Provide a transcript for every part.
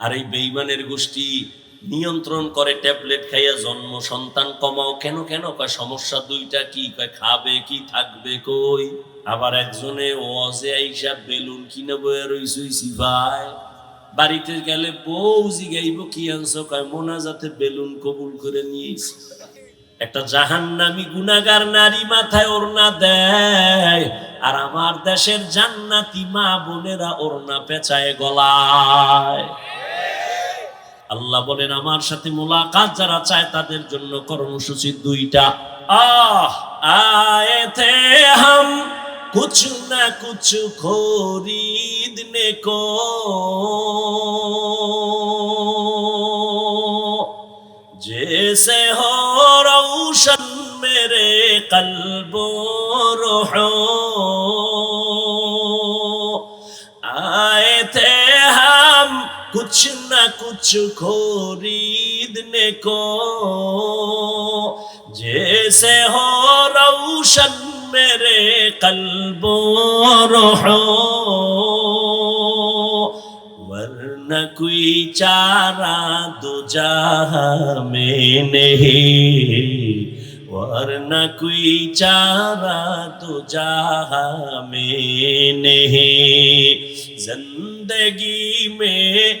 আর এই বেইমানের গোষ্ঠী নিয়ন্ত্রণ করে, ট্যাবলেট খাইয়া জন্ম, সন্তান কমাও। কেন কেন? কয়, সমস্যা দুইটা কি? কয়, খাবে কি, থাকবে কই? আবার একজনে ওয়াজে আইসা বেলুন কিনে বয়ে রইছুইছি ভাই। বাড়িতে গেলে বউ জিগাইব কি আনছো? কয় মোনা যাতে বেলুন কবুল করে নিয়েছি। একটা জাহান্নামী গুনাগার নারী মাথায় ওড়না দেয়, আর আমার দেশের জান্নাতি মা বোনেরা ওড়না পেঁচায় গলায়। আল্লাহ বলেন, আমার সাথে মোলাকাত যারা চায়, তাদের জন্য কর্মসূচি দুইটা। আহ, আয়েতে হাম, কুছ না কুছ খরিদ কো জেসে হো রৌশন মেরে কলব রোহো। कुछ खरीदने को, जैसे हो रोशन मेरे कल्बो रोहो। वरना कोई चारा दो में नहीं, वरना कोई चारा जहाँ में नहीं। ज़िंदगी में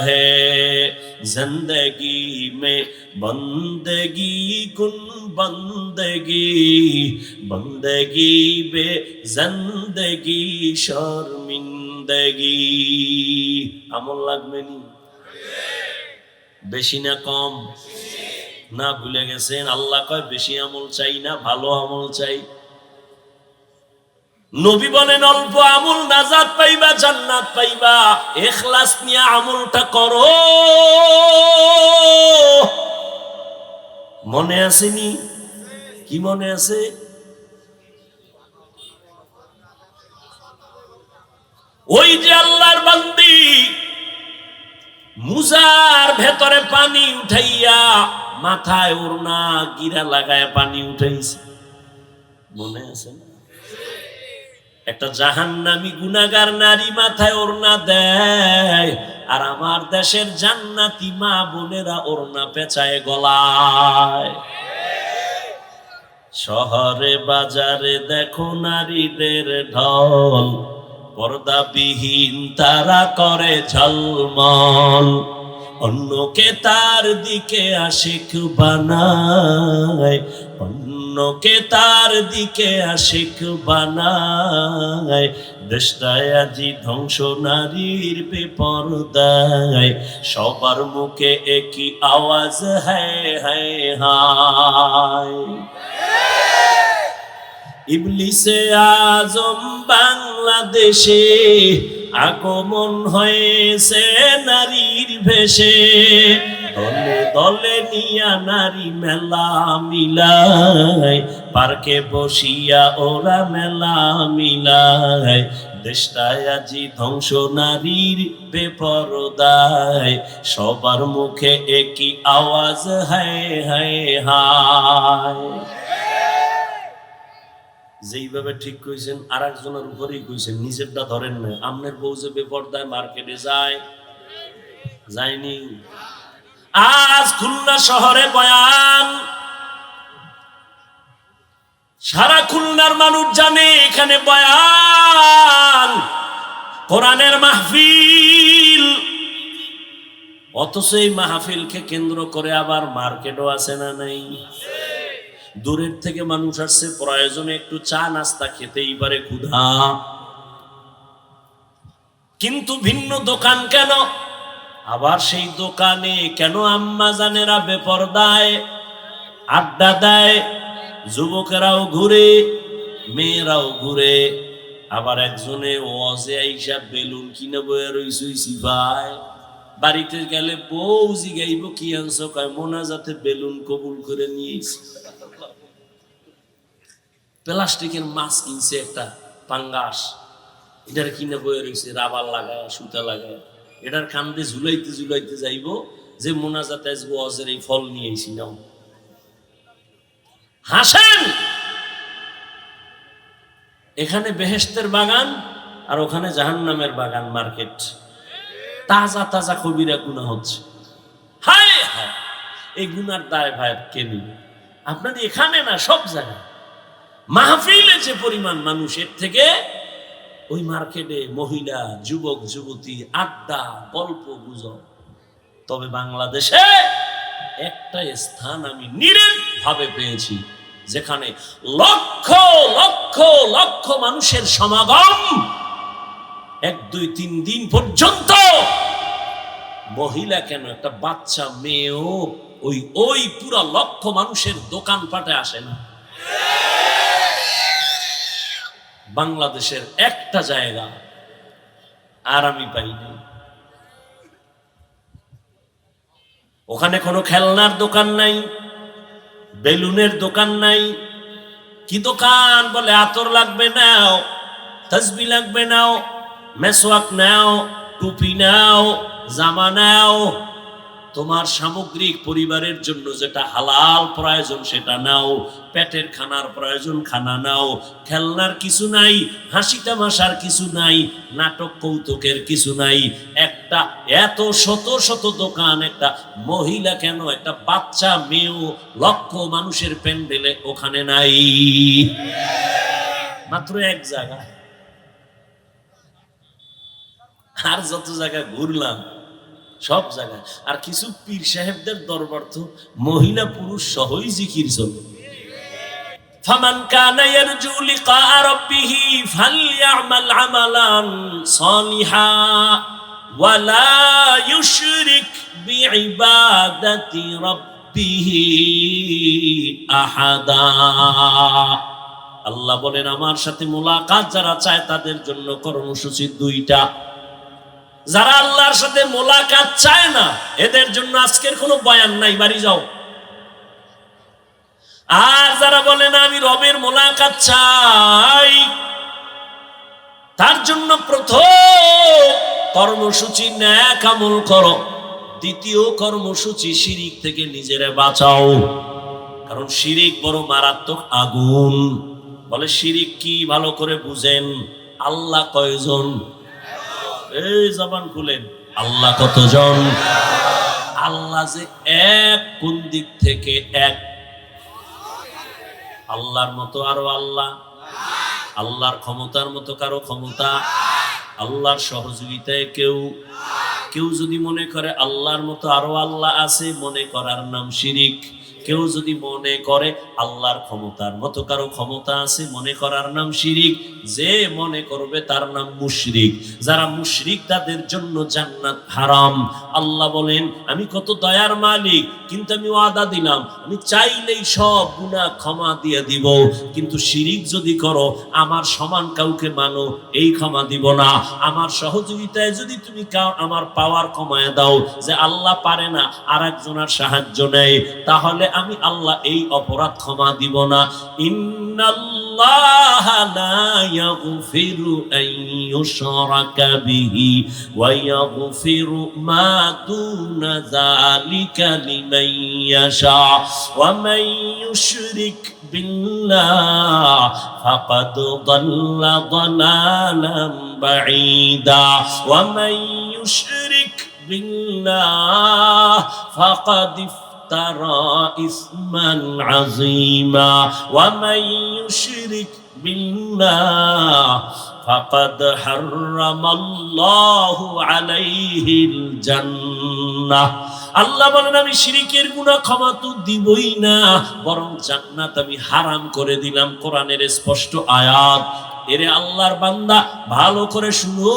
है जिंदगी में बंदगी कुन बंदगी बंदगी बे जिंदगी शर्मिंदगी আমল লাগবে নি বেশি না কম না ভুলে গেছেন আল্লাহ কয় বেশি আমল চাই না ভালো আমল চাই নবী বলেন, অল্প আমল নাজাত পাইবা, জান্নাত পাইবা। এখলাস নিয়ে আমলটা করো। মনে আসেনি? কি মনে আছে? ওই যে আল্লাহর বান্দি, মুজার ভেতরে পানি উঠাইয়া মাথায় ওড়না গিরা লাগায় পানি উঠাইছে। মনে আছে না? একটা জাহান্নামী গুনাগার নারী মাথায় ওড়না দেয়, আর আমার দেশের জান্নাতি মা বোনেরা ওড়না পেঁচায় গলায়। শহরে, বাজারে দেখো নারীদের ঢল, পর্দাবিহীন তারা করে ঝলমল। অন্যকে তার দিকে আশিক বানায় অন্যকে তার দিকে আশিক বানায়। দেশটায় আজি ধ্বংস নারীর বেপরদায়। সবার মুখে একই আওয়াজ হ্যায় হ্যায় হায়। ইবলিসে আজম বাংলাদেশে আগমন হয়েছে নারীর ভেসে দলে দলে নিয়া নারী মেলা মিলায়, পার্কে বসিয়া ওরা মেলা মিলায়। দেশটায় আজি ধ্বংস নারীর বেপরদায়, সবার মুখে একই আওয়াজ, হায় হায় হায়। যেইভাবে ঠিক কইছেন আর একজনের উপরেই কইছেন, নিজেরটা ধরেন না। আমনের বউ যে বেপর্দায়, মার্কেটে যায়, যায়নি। আজ খুলনা শহরে বয়ান। সারা খুলনার মানুষ জানে এখানে বয়ান। কোরআনের মাহফিল। অথচ এই মাহফিলকে কেন্দ্র করে আবার মার্কেটও আছে না নাই? দূরের থেকে মানুষ আসছে, প্রয়োজনে একটু চা নাস্তা খেতেই পারে ক্ষুধা। কিন্তু ভিন্ন দোকান কেন? আবার সেই দোকানে কেন আম্মা জানেরা বেপরদায় আড্ডা দেয়? যুবকেরাও ঘুরে, মেয়েরাও ঘুরে। আবার একজনে ওয়াজে আইসা বেলুন কিনে বয়ে রইছুই সিফায় বাড়িতে গেলে বউ জিগাইব কি আনছো? কয় মোনাজাতে বেলুন কবুল করে নিয়েছি প্লাস্টিকের মাছ কিনছে একটা পাঙ্গাস। এটার কিনে বয়ে রয়েছে রাবার লাগায়, সুতা লাগায়। এটার কান্দে ঝুলাইতে ঝুলাইতে যাইব, যে মোনাজাতে আসব অজের এই ফল নিয়েছি নাও। হাসেন! এখানে বেহেস্তের বাগান আর ওখানে জাহান্নামের বাগান, মার্কেট। তাজা তাজা কবিরা গুণা হচ্ছে। হায় হায়! এই গুনার দায় ভাই, কে নিবে? আপনার এখানে না, সব জায়গায়। মাহফিলে যে পরিমাণ মানুষের থেকে ওই মার্কেটে মহিলা, যুবক, যুবতী, আড্ডা, গল্প, গুজব। তবে বাংলাদেশে একটা স্থান আমি নিরেট ভাবে পেয়েছি, যেখানে লক্ষ লক্ষ লক্ষ মানুষের সমাগম এক, দুই, তিন দিন পর্যন্ত মহিলা কেন একটা বাচ্চা, মেয়েও ওই ওই পুরা লক্ষ মানুষের দোকানপাটে আসে না। বাংলাদেশের একটা জায়গা আর আমি পাইনি। ওখানে কোনো খেলনার দোকান নাই, বেলুনের দোকান নাই, কি দোকান বলে আতর লাগবে নাও তসবি লাগবে নাও, মেসওয়াক নাও, টুপি নাও, জামা নাও তোমার সামগ্রিক পরিবারের জন্য যেটা হালাল প্রয়োজন, সেটা নাও। পেটের খানার প্রয়োজন, খানা নাও। খেলনার কিছু নাই, হাসি তামাশার কিছু নাই, নাটক কৌতুকের কিছু নাই। একটা এত শত শত দোকান, একটা মহিলা কেন, একটা বাচ্চা, মেয়েও, লক্ষ মানুষের প্যান্ডেলে ওখানে নাই। মাত্র এক জায়গা আর যত জায়গায় ঘুরলাম সব জায়গায়। আর কিছু পীর সাহেবদের দরবার তো মহিলা পুরুষ সহই জিকির চলে। ফামান কানা ইয়ারজু লিকা রাব্বিহি ফালইআমাল আমালান সালিহা ওয়ালা ইউশরিক বিইবাদাতি রাব্বিহি আহাদা। আল্লাহ বলেন, আমার সাথে মোলাকাত যারা চায় তাদের জন্য কর্মসূচি দুইটা। যারা আল্লাহর সাথে মোলাকাত চায় না, এদের জন্য আজকের কোনো বয়ান নাই, বাড়ি যাও। আর যারা বলে, না, আমি রবের মোলাকাত চাই, তার জন্য প্রথম কর্মসূচি ন্যাক আমল করো। দ্বিতীয় কর্মসূচি শিরিক থেকে নিজেরা বাঁচাও। কারণ শিরিক বড় মারাত্মক আগুন। বলে, শিরিক কি? ভালো করে বুঝেন। আল্লাহ কয়জন? এই জবান খুলেন। আল্লাহ কতজন? আল্লাহ যে এক, কোন দিক থেকে এক? আল্লাহর মতো আরও আল্লাহ? আল্লাহর ক্ষমতার মতো কারও ক্ষমতা? আল্লাহর সহযোগিতায় কেউ? কেউ যদি মনে করে আল্লাহর মতো আরও আল্লাহ আছে, মনে করার নাম শিরিক। কেউ যদি মনে করে আল্লাহর ক্ষমতার মতো কারও ক্ষমতা আছে, মনে করার নাম শিরিক, যে মনে করবে তার নাম মুশরিক। যারা মুশরিক, তাদের জন্য জান্নাত হারাম। আল্লাহ বলেন, আমি কত দয়ার মালিক, কিন্তু আমি ওয়াদা দিলাম। আমি চাইলেই সব গুনাহ ক্ষমা দিয়ে দিব। কিন্তু শিরিক যদি করো, আমার সমান কাউকে মানো, এই ক্ষমা দিব না। আমার সহযোগিতায় যদি তুমি আমার পাওয়ার কমায় দাও, যে আল্লাহ পারে না আর একজনের সাহায্য নেয়, তাহলে আমি আল্লাহ এই অপরাধ ক্ষমা দিব না ইন্নাল্লাহ লা ইয়াগফিরু আন ইউশরাকা বিহি ওয়া ইয়াগফিরু মা দুনা যালিকা লিমান ইয়াশা ওয়া মান ইউশরিক বিল্লাহ ফাকাদ ضل ضلالا بعيدا ومن يشرك بالله فقد افترى إثما عظيما ومن يشرك بالله فقد حرم الله عليه الجنة আল্লাহ বলেন আমি শিরিকের গুনাহ ক্ষমা তো দিবই না বরং জান্নাত আমি হারাম করে দিলাম কোরআনের স্পষ্ট আয়াত এরে আল্লাহর বান্দা, ভালো করে শুনো।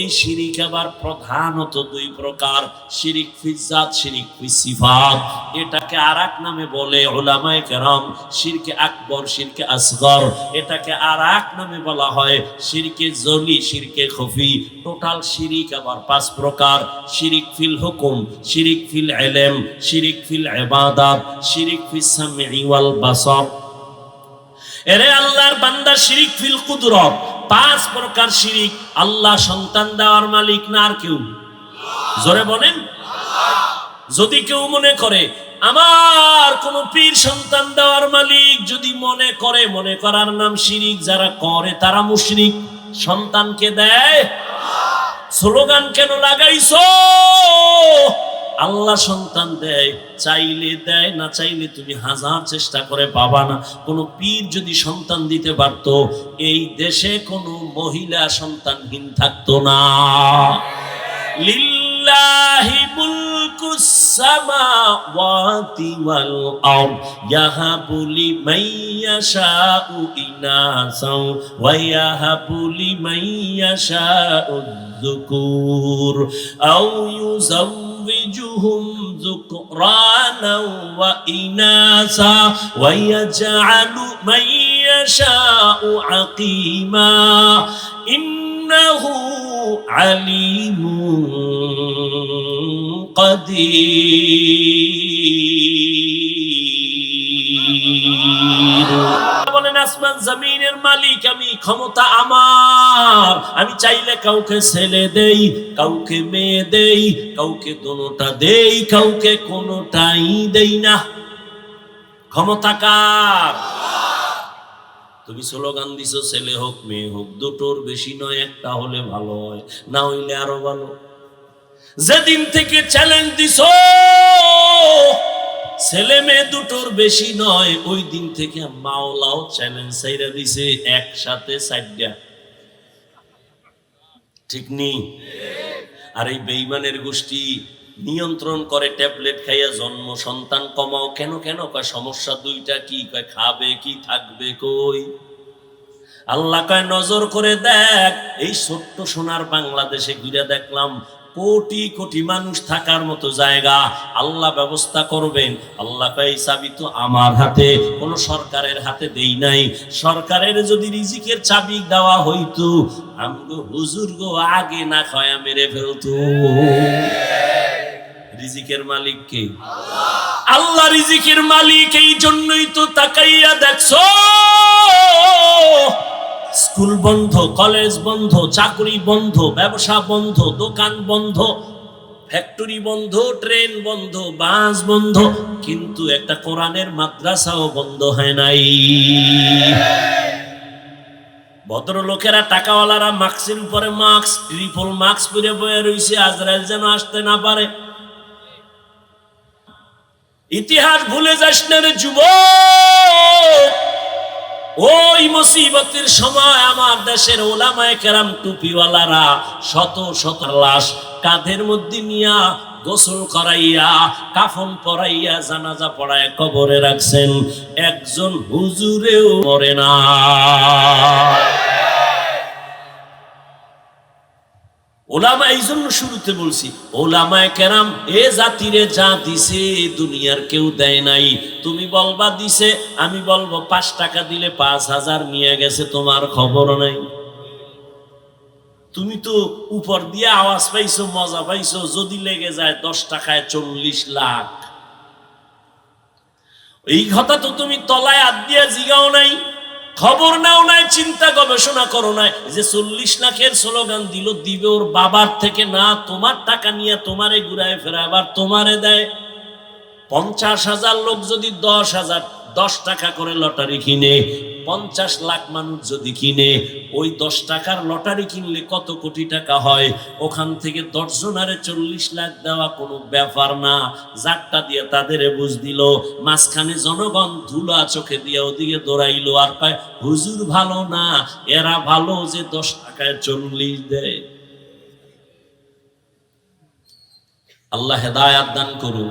এই শিরিক আবার প্রধানত দুই প্রকার, শিরিক ফিজাত শিরিক ফিসিফাত এটাকে আরাক নামে বলে ওলামায়ে কেরাম, শিরকে আকবর, শিরকে আসগর। এটাকে আর এক নামে বলা হয় শিরকে জলি, শিরকে খফি। টোটাল শিরিক আবার পাঁচ প্রকার, শিরিক ফিল হুকুম, শিরিক ফিল এলেম, শিরিক ফিল ইবাদাত শিরিক ফিস সামঈ ওয়াল বাসার। এরে আল্লাহর বান্দা শিরিক ফিল কুদরত। পাঁচ প্রকার শিরিক আল্লাহ সন্তান দেওয়ার মালিক না আর কেউ? জোরে বলেন। যদি কেউ মনে করে, আমার কোন পীর সন্তান দেওয়ার মালিক যদি মনে করে, মনে করার নাম শিরিক যারা করে তারা মুশরিক। সন্তানকে দেয়। স্লোগান কেন লাগাইছো? আল্লাহ সন্তান দেয়, চাইলে দেয়, না চাইলে তুমি হাজার চেষ্টা করে পাবা না। কোনো পীর যদি সন্তান দিতে পারত, এই দেশে কোনো মহিলা সন্তানহীন থাকতো না। লিল্লাহি মুলকুস সামাওয়াতি ওয়াল আরদ, ইয়াহাবু লিমান ইয়াশাউ ইনাসাও, ওয়া ইয়াহাবু লিমান ইয়াশাউ যুকুর, আও ইউজাম يزوجهم ذكرانا وإناثا ويجعل من يشاء عقيما إنه عليم قدير. আসমান জমিনের মালিক, আমি ক্ষমতা আমার। আমি চাইলে কাউকে ছেলে দেই, কাউকে মেয়ে দেই, কাউকে দোনোটা দেই, কাউকে কোনোটাই দেই না। ক্ষমতা কার? তুমি স্লোগান দিছো, ছেলে হোক, মেয়ে হোক, দুটোর বেশি নয়, একটা হলে ভালো হয়, না হইলে আরও ভালো। যেদিন থেকে চ্যালেঞ্জ দিছো ছেলে মেয়ে দুটোর বেশি নয়, ওই দিন থেকে মাওলাও চ্যালেঞ্জ চাইরা দিছে, একসাথে সাইডা। ঠিক নেই? আর এই বেইমানের গোষ্ঠী নিয়ন্ত্রণ করে, ট্যাবলেট খাইয়া জন্ম, সন্তান কমাও, কেন কেন? কয়, সমস্যা দুইটা কি? কয়, খাবে কি, থাকবে কই? আল্লাহ কয়, নজর করে দেখ, এই ছোট্ট সোনার বাংলাদেশে ঘুরে দেখলাম কোটি কোটি মানুষ থাকার মতো জায়গা। আল্লাহ ব্যবস্থা করবেন। আল্লাহ এই চাবি তো আমার হাতে। কোন সরকারের হাতে দেই নাই। সরকারের যদি রিজিকের চাবি দেওয়া হইতো, আমগো হুজুর গো আগে না খয়া মেরে ফেলতো। রিজিকের মালিক কে? আল্লাহ রিজিকের মালিক, এই জন্যই তো তাকাইয়া দেখছ। স্কুল বন্ধ, কলেজ বন্ধ, চাকরি বন্ধ, ব্যবসা বন্ধ, দোকান বন্ধ, ফ্যাক্টরি বন্ধ, ট্রেন বন্ধ, বাস বন্ধ, কিন্তু একটা কোরআনের মাদ্রাসাও বন্ধ হয় নাই। ভদ্রলোকেরা টাকাওয়ালারা মাস্কের উপরে মাস্ক ট্রিপল মাস্ক পরে বয়ে রয়েছে আজরাইল যেন আসতে না পারে। ইতিহাস ভুলে যাস না রে যুবক! ওই মুসিবতের সময় আমার দেশের ওলামায় কেরাম টুপিওয়ালারা শত শত লাশ কাঁধের মধ্যে নিয়া গোসল করাইয়া, কাফন পরাইয়া, জানাজা পড়ায় কবরে রাখছেন। একজন হুজুরেও মরে না। ওলামা, এই জন্য শুরুতে বলছি, ওলামায় কেরাম, এ জাতিরে যা দিছে দুনিয়ার কেউ দেয় নাই। তুমি বলবা দিছে, আমি বলব পাঁচ টাকা দিলে পাঁচ হাজার নিয়ে গেছে, তোমার খবর নাই। তুমি তো উপর দিয়ে আওয়াজ পাইছো, মজা পাইছো, যদি লেগে যায় দশ টাকায় চল্লিশ লাখ। এই কথা তো তুমি তলায় আদ দিয়া জিগাও নাই। খবর নাও নাই, চিন্তা গবেষণা করো নাই যে চল্লিশ লাখের স্লোগান দিল, দিবে ওর বাবার থেকে, না, তোমার টাকা নিয়ে তোমারে ঘুরায় ফেরা আবার তোমারে দেয়। পঞ্চাশ হাজার লোক যদি দশ হাজার, দশ টাকা করে লটারি কিনে পঞ্চাশ লাখ মানুষ যদি কিনে, ওই দশ টাকার লটারি কিনলে কত কোটি টাকা হয়? ওখান থেকে দশ জনারে চল্লিশ লাখ দেওয়া কোনো ব্যাপার না। যারটা দিয়ে তাদের বুঝ দিল, মাঝখানে জনগণ ধুলা চোখে দিয়ে ওদিকে দৌড়াইলো, আর পায় হুজুর ভালো না, এরা ভালো যে দশ টাকায় চল্লিশ দেয়। আল্লাহ হেদায়াত দান করুন।